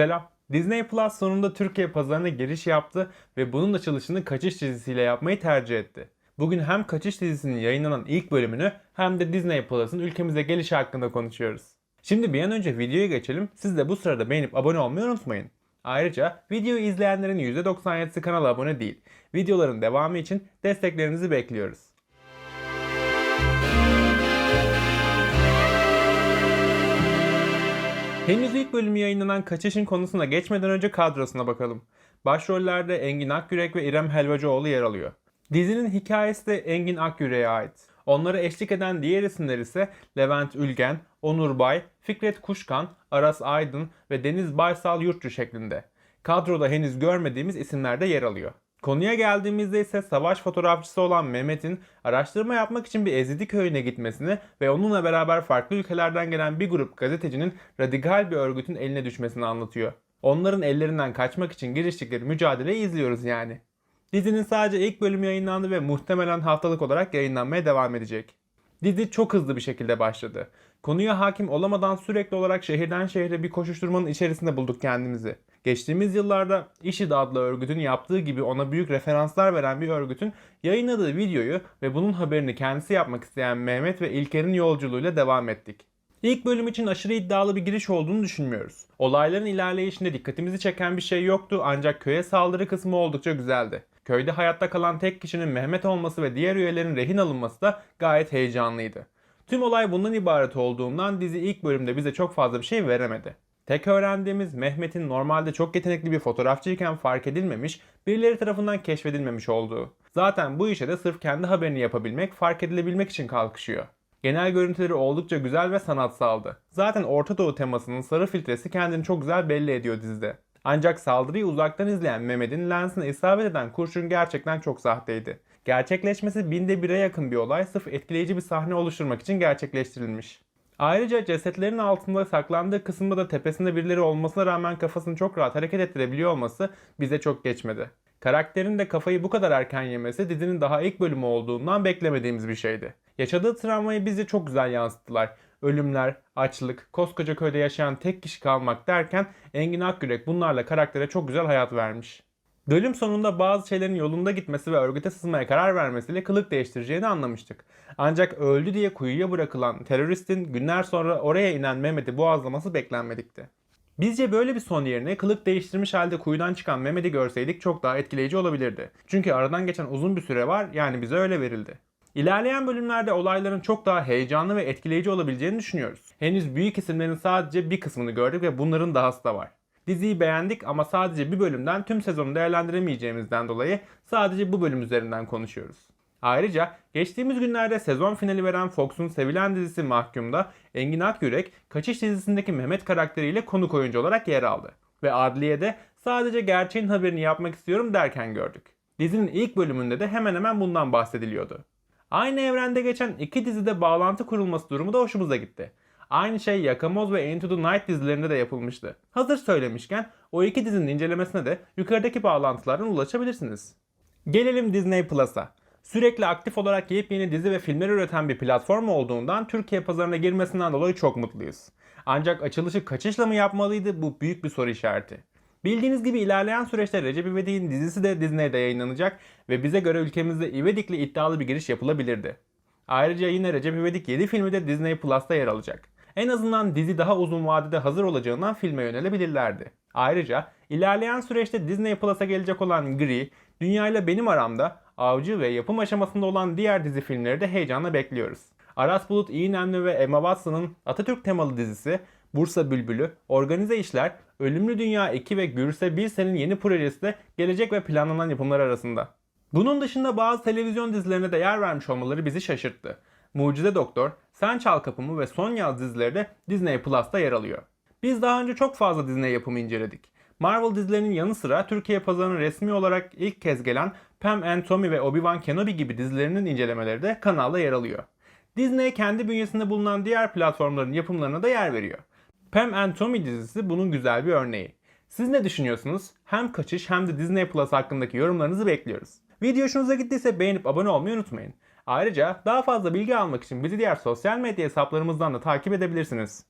Selam. Disney Plus sonunda Türkiye pazarına giriş yaptı ve bunun açılışını Kaçış dizisiyle yapmayı tercih etti. Bugün hem Kaçış dizisinin yayınlanan ilk bölümünü hem de Disney Plus'ın ülkemize gelişi hakkında konuşuyoruz. Şimdi bir an önce videoya geçelim. Siz de bu sırada beğenip abone olmayı unutmayın. Ayrıca videoyu izleyenlerin %97'si kanala abone değil. Videoların devamı için desteklerinizi bekliyoruz. Henüz ilk bölümü yayınlanan Kaçış'ın konusuna geçmeden önce kadrosuna bakalım. Başrollerde Engin Akgürek ve İrem Helvacıoğlu yer alıyor. Dizinin hikayesi de Engin Akgürek'e ait. Onları eşlik eden diğer isimler ise Levent Ülgen, Onur Bay, Fikret Kuşkan, Aras Aydın ve Deniz Baysal Yurtçu şeklinde. Kadroda henüz görmediğimiz isimler de yer alıyor. Konuya geldiğimizde ise savaş fotoğrafçısı olan Mehmet'in araştırma yapmak için bir Ezidi köyüne gitmesini ve onunla beraber farklı ülkelerden gelen bir grup gazetecinin radikal bir örgütün eline düşmesini anlatıyor. Onların ellerinden kaçmak için giriştikleri mücadeleyi izliyoruz yani. Dizinin sadece ilk bölümü yayınlandı ve muhtemelen haftalık olarak yayınlanmaya devam edecek. Dizi çok hızlı bir şekilde başladı. Konuya hakim olamadan sürekli olarak şehirden şehre bir koşuşturmanın içerisinde bulduk kendimizi. Geçtiğimiz yıllarda IŞİD adlı örgütün yaptığı gibi ona büyük referanslar veren bir örgütün yayınladığı videoyu ve bunun haberini kendisi yapmak isteyen Mehmet ve İlker'in yolculuğuyla devam ettik. İlk bölüm için aşırı iddialı bir giriş olduğunu düşünmüyoruz. Olayların ilerleyişinde dikkatimizi çeken bir şey yoktu ancak köye saldırı kısmı oldukça güzeldi. Köyde hayatta kalan tek kişinin Mehmet olması ve diğer üyelerin rehin alınması da gayet heyecanlıydı. Tüm olay bundan ibaret olduğundan dizi ilk bölümde bize çok fazla bir şey veremedi. Tek öğrendiğimiz Mehmet'in normalde çok yetenekli bir fotoğrafçıyken fark edilmemiş, birileri tarafından keşfedilmemiş olduğu. Zaten bu işe de sırf kendi haberini yapabilmek, fark edilebilmek için kalkışıyor. Genel görüntüleri oldukça güzel ve sanatsaldı. Zaten Orta Doğu temasının sarı filtresi kendini çok güzel belli ediyor dizide. Ancak saldırıyı uzaktan izleyen Mehmet'in lensine isabet eden kurşun gerçekten çok sahteydi. Gerçekleşmesi binde bire yakın bir olay sırf etkileyici bir sahne oluşturmak için gerçekleştirilmiş. Ayrıca cesetlerin altında saklandığı kısımda da tepesinde birileri olmasına rağmen kafasını çok rahat hareket ettirebiliyor olması bize çok geçmedi. Karakterin de kafayı bu kadar erken yemesi dizinin daha ilk bölümü olduğundan beklemediğimiz bir şeydi. Yaşadığı travmayı bize çok güzel yansıttılar. Ölümler, açlık, koskoca köyde yaşayan tek kişi kalmak derken Engin Akgürek bunlarla karaktere çok güzel hayat vermiş. Bölüm sonunda bazı şeylerin yolunda gitmesi ve örgüte sızmaya karar vermesiyle kılık değiştireceğini anlamıştık. Ancak öldü diye kuyuya bırakılan teröristin günler sonra oraya inen Mehmet'i boğazlaması beklenmedikti. Bizce böyle bir son yerine kılık değiştirmiş halde kuyudan çıkan Mehmet'i görseydik çok daha etkileyici olabilirdi. Çünkü aradan geçen uzun bir süre var yani bize öyle verildi. İlerleyen bölümlerde olayların çok daha heyecanlı ve etkileyici olabileceğini düşünüyoruz. Henüz büyük isimlerin sadece bir kısmını gördük ve bunların dahası da var. Diziyi beğendik ama sadece bir bölümden tüm sezonu değerlendiremeyeceğimizden dolayı sadece bu bölüm üzerinden konuşuyoruz. Ayrıca geçtiğimiz günlerde sezon finali veren Fox'un sevilen dizisi Mahkum'da Engin Akyürek Kaçış dizisindeki Mehmet karakteriyle konuk oyuncu olarak yer aldı. Ve Adliye'de sadece gerçeğin haberini yapmak istiyorum derken gördük. Dizinin ilk bölümünde de hemen hemen bundan bahsediliyordu. Aynı evrende geçen iki dizide bağlantı kurulması durumu da hoşumuza gitti. Aynı şey Yakamoz ve Into the Night dizilerinde de yapılmıştı. Hazır söylemişken o iki dizinin incelemesine de yukarıdaki bağlantılardan ulaşabilirsiniz. Gelelim Disney Plus'a. Sürekli aktif olarak yepyeni dizi ve filmler üreten bir platform olduğundan Türkiye pazarına girmesinden dolayı çok mutluyuz. Ancak açılışı kaçışla mı yapmalıydı bu büyük bir soru işareti. Bildiğiniz gibi ilerleyen süreçte Recep İvedik'in dizisi de Disney'de yayınlanacak ve bize göre ülkemizde İvedik'le iddialı bir giriş yapılabilirdi. Ayrıca yine Recep İvedik 7 filmi de Disney Plus'ta yer alacak. En azından dizi daha uzun vadede hazır olacağından filme yönelebilirlerdi. Ayrıca ilerleyen süreçte Disney Plus'a gelecek olan Gri, Dünya ile benim aramda avcı ve yapım aşamasında olan diğer dizi filmleri de heyecanla bekliyoruz. Aras Bulut İğnemli ve Emma Watson'ın Atatürk temalı dizisi, Bursa Bülbülü, Organize İşler, Ölümlü Dünya 2 ve Gürse Bilsen'in yeni projesi de gelecek ve planlanan yapımlar arasında. Bunun dışında bazı televizyon dizilerine de yer vermiş olmaları bizi şaşırttı. Mucize Doktor, Sen Çal Kapımı ve Son Yaz dizileri de Disney Plus'ta yer alıyor. Biz daha önce çok fazla Disney yapımı inceledik. Marvel dizilerinin yanı sıra Türkiye pazarına resmi olarak ilk kez gelen Pam and Tommy ve Obi-Wan Kenobi gibi dizilerinin incelemeleri de kanalda yer alıyor. Disney kendi bünyesinde bulunan diğer platformların yapımlarına da yer veriyor. Pam and Tommy dizisi bunun güzel bir örneği. Siz ne düşünüyorsunuz? Hem kaçış hem de Disney Plus hakkındaki yorumlarınızı bekliyoruz. Video hoşunuza gittiyse beğenip abone olmayı unutmayın. Ayrıca daha fazla bilgi almak için bizi diğer sosyal medya hesaplarımızdan da takip edebilirsiniz.